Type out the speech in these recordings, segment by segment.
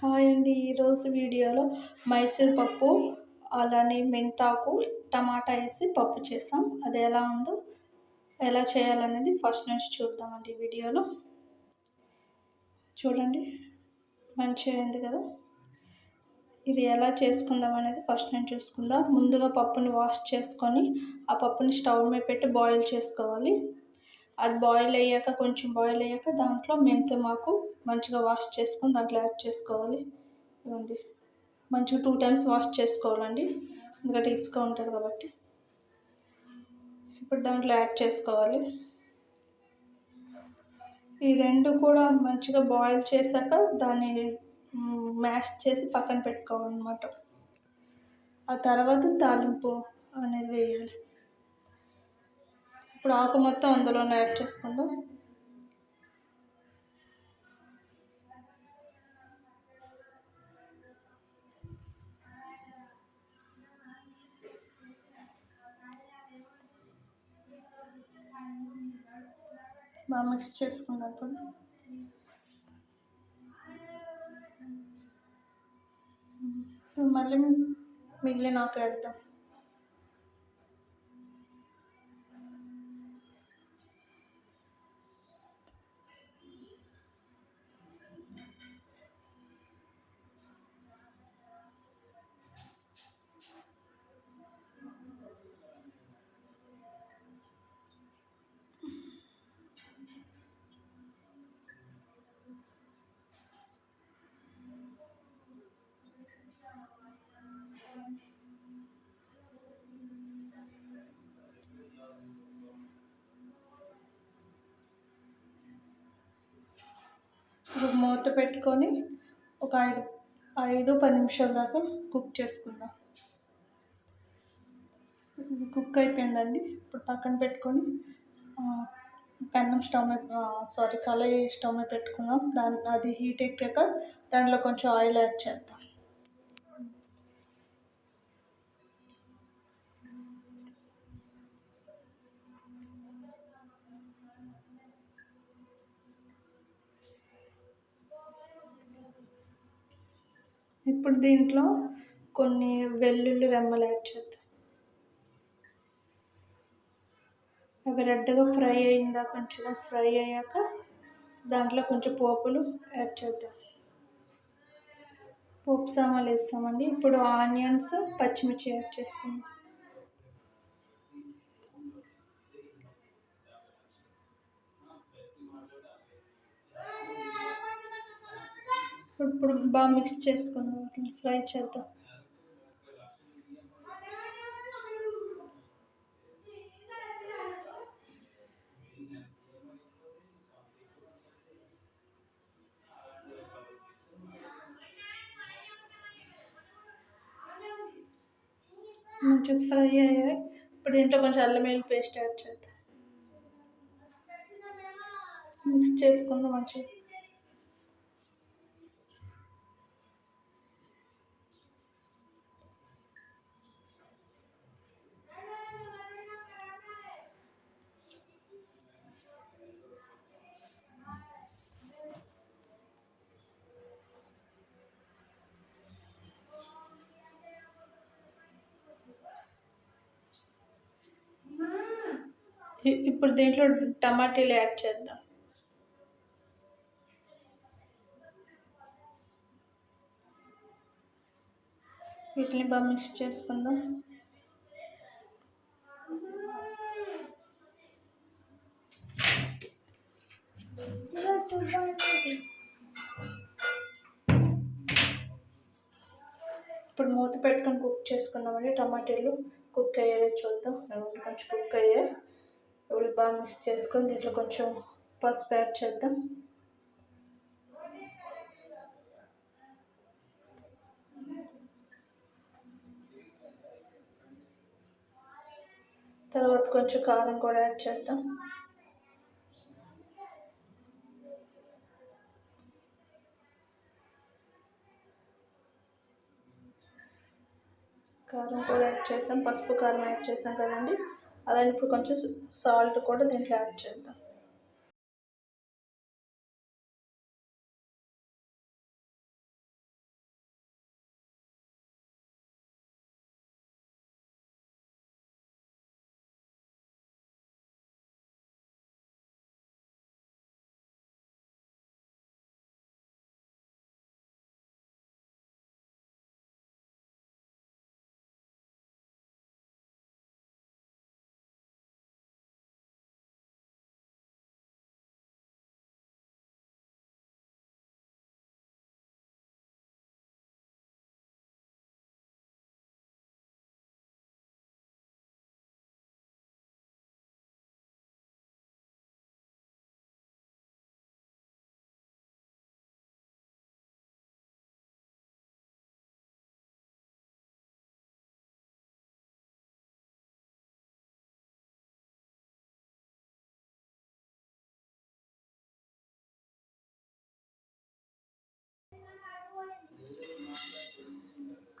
Hi అండి. ఈరోజు వీడియోలో మైసూర్ పప్పు అలానే మెంతాకు టమాటా వేసి పప్పు చేసాం. అది ఎలా ఉందో ఎలా చేయాలనేది ఫస్ట్ నుంచి చూద్దామండి వీడియోలో. చూడండి మంచిగా అయింది కదా. ఇది ఎలా చేసుకుందాం అనేది ఫస్ట్ నేను చూసుకుందాం. ముందుగా పప్పుని వాష్ చేసుకొని ఆ పప్పుని స్టవ్ మీద పెట్టి బాయిల్ చేసుకోవాలి. అది బాయిల్ అయ్యాక కొంచెం బాయిల్ అయ్యాక దాంట్లో మెంతి మాకు మంచిగా వాష్ చేసుకొని దాంట్లో యాడ్ చేసుకోవాలి. ఇవ్వండి. మంచిగా టూ టైమ్స్ వాష్ చేసుకోవాలండి. ఎందుకంటే ఇసుక ఉంటుంది కాబట్టి. ఇప్పుడు దాంట్లో యాడ్ చేసుకోవాలి. ఈ రెండు కూడా మంచిగా బాయిల్ చేశాక దాన్ని మ్యాష్ చేసి పక్కన పెట్టుకోవాలన్నమాట. ఆ తర్వాత తాలింపు అనేది వేయాలి. ఇప్పుడు ఆకు మొత్తం అందులోనే యాడ్ చేసుకుందాం. బాగా మిక్స్ చేసుకుందాం ఇప్పుడు. మళ్ళీ మిగిలిన ఆకు వేద్దాం. మూత పెట్టుకొని ఒక ఐదు ఐదు పది నిమిషాల దాకా కుక్ చేసుకుందాం. కుక్ అయిపోయిందండి. ఇప్పుడు పక్కన పెట్టుకొని పెన్నం స్టవ్ సారీ కళాయి స్టవ్ మీద పెట్టుకుందాం. దాని అది హీట్ ఎక్కాక దాంట్లో కొంచెం ఆయిల్ యాడ్ చేద్దాం. ఇప్పుడు దీంట్లో కొన్ని వెల్లుల్లి రెమ్మలు యాడ్ చేద్దాం. అవి రెడ్గా ఫ్రై అయిందా కొంచెం ఫ్రై అయ్యాక దాంట్లో కొంచెం పోపులు యాడ్ చేద్దాం. పోపు సామాన్లు వేస్తామండి. ఇప్పుడు ఆనియన్స్ పచ్చిమిర్చి యాడ్ చేసుకుందాం. ఇప్పుడు బాగా మిక్స్ చేసుకుందాం ఫ్రై చేద్దాం. మంచిగా ఫ్రై అయ్యాయి. ఇప్పుడు దీంట్లో కొంచెం అల్లం వెల్లుల్లి పేస్ట్ యాడ్ చేద్దాం. మిక్స్ చేసుకుందాం మంచిగా. ఇప్పుడు దీంట్లో టమాటీలు యాడ్ చేద్దాం. వీటిని బాగా మిక్స్ చేసుకుందాం. ఇప్పుడు మూత పెట్టుకొని కుక్ చేసుకుందామండి టమాటీలు. కుక్ అయ్యేలా చూద్దాం. కొంచెం కుక్ అయ్యాయి. ఇప్పుడు బాగా మిక్స్ చేసుకొని దీంట్లో కొంచెం పసుపు యాడ్ చేద్దాం. తర్వాత కొంచెం కారం కూడా యాడ్ చేద్దాం. కారం కూడా యాడ్ చేసాం. పసుపు కారం యాడ్ చేసాం కదండి. అలానే ఇప్పుడు కొంచెం సాల్ట్ కూడా దీంట్లో యాడ్ చేద్దాం.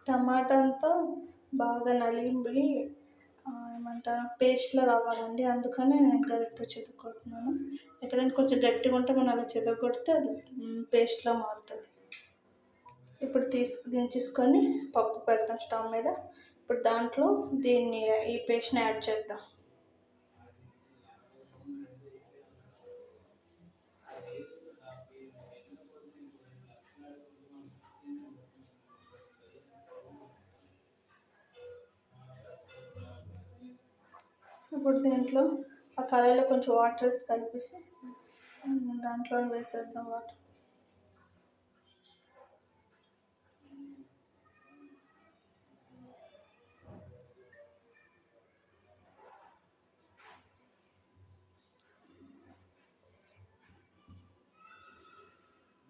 టమాటా అంతా బాగా నలిగి ఏమంటారు పేస్ట్లో రావాలండి. అందుకని నేను గరిటతో చెదుకుంటున్నాను ఎక్కడైనా కొంచెం గట్టిగా ఉంటే మనం అలా చెదగొడితే అది పేస్ట్లో మారుతుంది. ఇప్పుడు తీసుకు దించేసుకొని పప్పు పెడతాం స్టవ్ మీద. ఇప్పుడు దాంట్లో దీన్ని ఈ పేస్ట్ని యాడ్ చేద్దాం. దీంట్లో ఆ కళాయిలో కొంచెం వాటర్ వేసి కలిపేసి దాంట్లో వేసేద్దాం వాటర్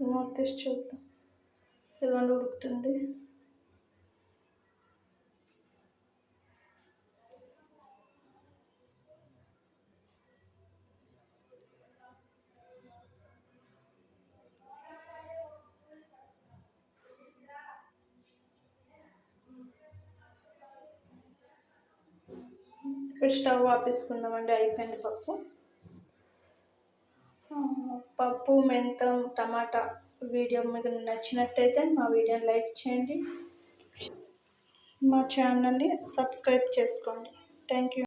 మూత తీసి చూద్దాం. ఇదిగోండి ఉడుకుతుంది. ఇప్పుడు స్టవ్ ఆపేసుకుందామండి అయిపోయింది పప్పు. పప్పు మెంతం టమాటా వీడియో మీకు నచ్చినట్టయితే మా వీడియోని లైక్ చేయండి. మా ఛానల్ని సబ్స్క్రైబ్ చేసుకోండి. Thank you.